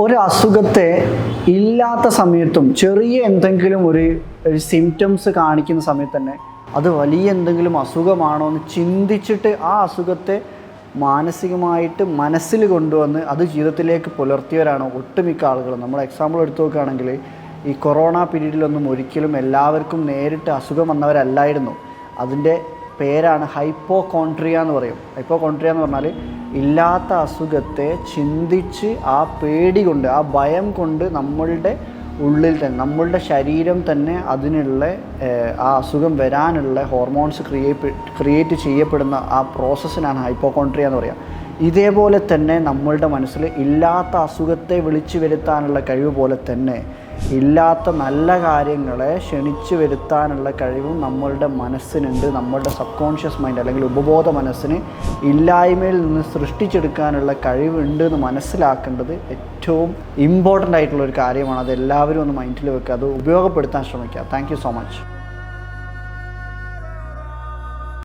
ഒരു അസുഖത്തെ ഇല്ലാത്ത സമയത്തും ചെറിയ എന്തെങ്കിലും ഒരു സിംറ്റംസ് കാണിക്കുന്ന സമയത്ത് തന്നെ അത് വലിയ എന്തെങ്കിലും അസുഖമാണോ എന്ന് ചിന്തിച്ചിട്ട് ആ അസുഖത്തെ മാനസികമായിട്ട് മനസ്സിൽ കൊണ്ടുവന്ന് അത് ജീവിതത്തിലേക്ക് പുലർത്തിയവരാണ് ഒട്ടുമിക്ക ആളുകൾ നമ്മൾ എക്സാമ്പിൾ എടുത്തു നോക്കുകയാണെങ്കിൽ ഈ കൊറോണ പീരീഡിലൊന്നും ഒരിക്കലും എല്ലാവർക്കും നേരിട്ട് അസുഖം വന്നവരല്ലായിരുന്നു. അതിന്റെ പേരാണ് ഹൈപ്പോകോൺട്രിയ എന്ന് പറയും. ഹൈപ്പോകോൺട്രിയ എന്ന് പറഞ്ഞാൽ ഇല്ലാത്ത അസുഖത്തെ ചിന്തിച്ച് ആ പേടി കൊണ്ട് ആ ഭയം കൊണ്ട് നമ്മളുടെ ഉള്ളിൽ തന്നെ നമ്മളുടെ ശരീരം തന്നെ അതിനുള്ള ആ അസുഖം വരാനുള്ള ഹോർമോൺസ് ക്രിയേറ്റ് ക്രിയേറ്റ് ചെയ്യപ്പെടുന്ന ആ പ്രോസസ്സിനാണ് ഹൈപ്പോകോൺട്രിയ എന്ന് പറയുക ഇതേപോലെ തന്നെ നമ്മളുടെ മനസ്സിൽ ഇല്ലാത്ത അസുഖത്തെ വിളിച്ചു വരുത്താനുള്ള കഴിവ് പോലെ തന്നെ ഇല്ലാത്ത നല്ല കാര്യങ്ങളെ ക്ഷണിച്ചു വരുത്താനുള്ള കഴിവും നമ്മളുടെ മനസ്സിനുണ്ട്. നമ്മളുടെ സബ് കോൺഷ്യസ് മൈൻഡ് അല്ലെങ്കിൽ ഉപബോധ മനസ്സിന് ഇല്ലായ്മയിൽ നിന്ന് സൃഷ്ടിച്ചെടുക്കാനുള്ള കഴിവുണ്ട് എന്ന് മനസ്സിലാക്കേണ്ടത് ഏറ്റവും ഇമ്പോർട്ടന്റ് ആയിട്ടുള്ള ഒരു കാര്യമാണ്. അത് എല്ലാവരും ഒന്ന് മൈൻഡിൽ വെക്കുക. അത് ഉപയോഗപ്പെടുത്താൻ ശ്രമിക്കുക. Thank so much